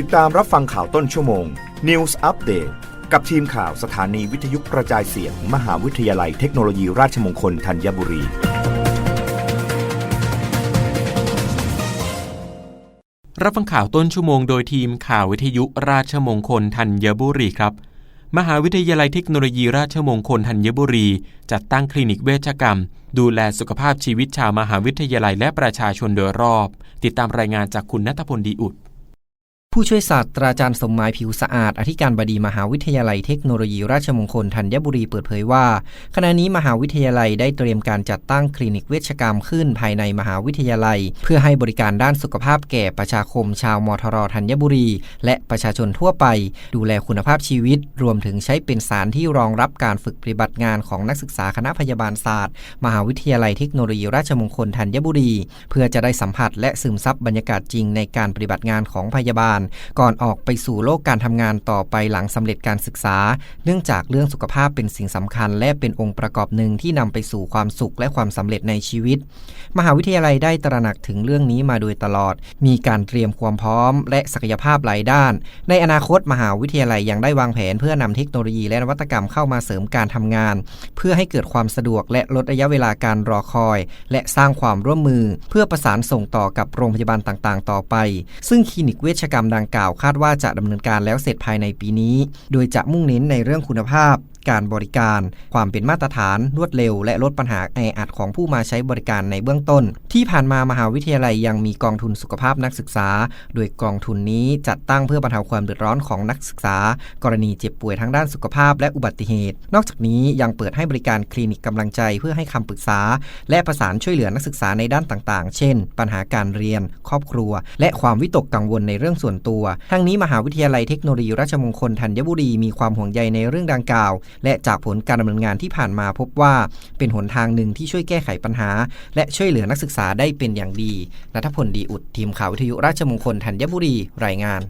ติดตามรับฟังข่าวต้นชั่วโมง News Update กับทีมข่าวสถานีวิทยุกระจายเสียง มหาวิทยาลัยเทคโนโลยีราชมงคลธัญบุรี รับฟังข่าวต้นชั่วโมงโดยทีมข่าววิทยุราชมงคลธัญบุรีครับ มหาวิทยาลัยเทคโนโลยีราชมงคลธัญบุรี จัดตั้งคลินิกเวชกรรม ดูแลสุขภาพชีวิตชาวมหาวิทยาลัยและประชาชนโดยรอบ ติดตามรายงานจากคุณนัทพลดีอุด ผู้ช่วยศาสตราจารย์สมหมายผิวสะอาด อธิการบดีมหาวิทยาลัยเทคโนโลยีราชมงคลธัญบุรีเปิดเผยว่า ขณะนี้มหาวิทยาลัยได้เตรียมการจัดตั้งคลินิกเวชกรรมขึ้นภายในมหาวิทยาลัย เพื่อให้บริการด้านสุขภาพแก่ประชาคมชาวมทรธัญบุรี และประชาชนทั่วไป ดูแลคุณภาพชีวิต รวมถึงใช้เป็นสถานที่รองรับการฝึกปฏิบัติงานของนักศึกษาคณะพยาบาลศาสตร์ มหาวิทยาลัยเทคโนโลยีราชมงคลธัญบุรี เพื่อจะได้สัมผัสและซึมซับบรรยากาศจริงในการปฏิบัติงานของพยาบาลก่อนออกไปสู่โลกการทำงานต่อไปหลังสำเร็จการศึกษา เนื่องจากเรื่องสุขภาพเป็นสิ่งสำคัญ และเป็นองค์ประกอบหนึ่งที่นำไปสู่ความสุขและความสำเร็จในชีวิต มหาวิทยาลัยได้ตระหนักถึงเรื่องนี้มาโดยตลอด มีการเตรียมความพร้อม และศักยภาพหลายด้าน ในอนาคตมหาวิทยาลัยยังได้วางแผน เพื่อนำเทคโนโลยีและนวัตกรรมเข้ามาเสริมการทำงาน เพื่อให้เกิดความสะดวกและลดระยะเวลาการรอคอย และสร้างความร่วมมือ เพื่อประสานส่งต่อกับโรงพยาบาลต่างๆ ต่อไป ซึ่งคลินิกเวชกรรมดังกล่าวคาดว่าจะดำเนินการแล้วเสร็จภายในปีนี้ โดยจะมุ่งเน้นในเรื่องคุณภาพ การบริการ ความเป็นมาตรฐาน รวดเร็ว และลดปัญหาแออัดของผู้มาใช้บริการในเบื้องต้น ที่ผ่านมามหาวิทยาลัยยังมีกองทุนสุขภาพนักศึกษา โดยกองทุนนี้จัดตั้งเพื่อบรรเทาความเดือดร้อนของนักศึกษา กรณีเจ็บป่วยทางด้านสุขภาพ และอุบัติเหตุ นอกจากนี้ยังเปิดให้บริการคลินิกกำลังใจเพื่อให้คำปรึกษา และประสานช่วยเหลือนักศึกษาในด้านต่างๆ เช่น ปัญหาการเรียน ครอบครัว และความวิตกกังวลในเรื่องส่วนตัว ทั้งนี้มหาวิทยาลัยเทคโนโลยีราชมงคลธัญบุรีมีความห่วงใยในเรื่องดังกล่าวและจากผลการดำเนินงานที่ผ่านมาพบว่า เป็นหนทางหนึ่งที่ช่วยแก้ไขปัญหา และช่วยเหลือนักศึกษาได้เป็นอย่างดีนัทพลดีอุดทีมข่าววิทยุราชมงคลธัญบุรีรายงาน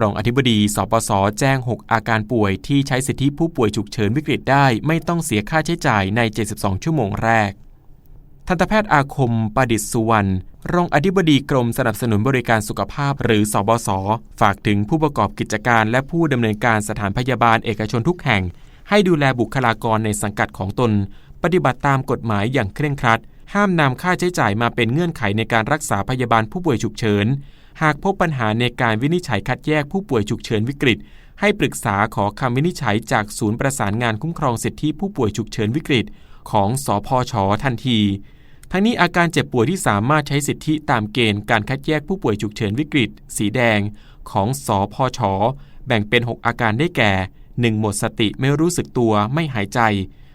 รองอธิบดีสปส แจ้ง 6 อาการป่วยที่ใช้สิทธิผู้ป่วยฉุกเฉินวิกฤตได้ ไม่ต้องเสียค่าใช้จ่ายใน 72 ชั่วโมงแรก ทันตแพทย์อาคมประดิษฐ์สุวรรณ รองอธิบดีกรมสนับสนุนบริการสุขภาพหรือสบสฝากถึงผู้ประกอบกิจการและผู้ดำเนินการสถานพยาบาลเอกชนทุกแห่ง ให้ดูแลบุคลากรในสังกัดของตน ปฏิบัติตามกฎหมายอย่างเคร่งครัด ห้ามนำค่าใช้จ่ายมาเป็นเงื่อนไขในการรักษาพยาบาลผู้ป่วยฉุกเฉิน หากพบปัญหาในการวินิจฉัยคัดแยกผู้ป่วยฉุกเฉินวิกฤต ให้ปรึกษาขอคำวินิจฉัยจากศูนย์ประสานงานคุ้มครองสิทธิผู้ป่วยฉุกเฉินวิกฤต ของสพชทันทีทั้งนี้อาการเจ็บป่วยที่สามารถใช้สิทธิตามเกณฑ์การคัดแยกผู้ป่วยฉุกเฉินวิกฤต สีแดง ของสพชแบ่งเป็น 6 อาการได้แก่ 1. หมดสติไม่รู้สึกตัวไม่หายใจ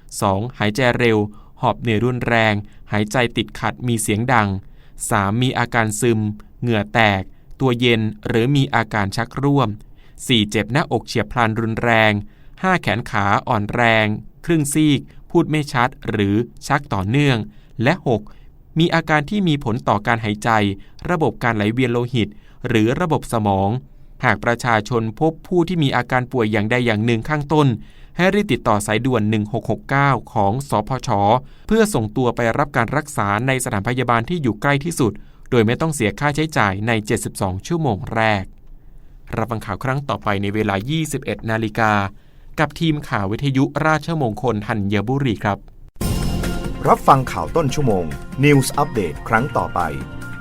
2. หายใจเร็ว หอบเหนื่อยรุนแรง หายใจติดขัดมีเสียงดัง 3. มีอาการซึม เหงื่อแตก ตัวเย็นหรือมีอาการชักร่วม 4. เจ็บหน้าอกเฉียบพลันรุนแรง 5. แขนขาอ่อนแรง ครึ่งซีก พูดไม่ชัด หรือชักต่อเนื่อง และ 6. มีอาการที่มีผลต่อการหายใจ ระบบการไหลเวียนโลหิต หรือระบบสมอง หากประชาชนพบผู้ที่มีอาการป่วยอย่างใดอย่างหนึ่งข้างต้น ให้รีบติดต่อสายด่วน 1669 ของสพช เพื่อส่งตัวไปรับการรักษาในสถานพยาบาลที่อยู่ใกล้ที่สุด โดยไม่ต้องเสียค่าใช้จ่ายใน 72 ชั่วโมงแรก รับฟังข่าวครั้งต่อไปในเวลา 21 นาฬิกา กับทีมข่าววิทยุราชมงคลธัญบุรีครับ รับฟังข่าวต้นชั่วโมง News Update ครั้งต่อไป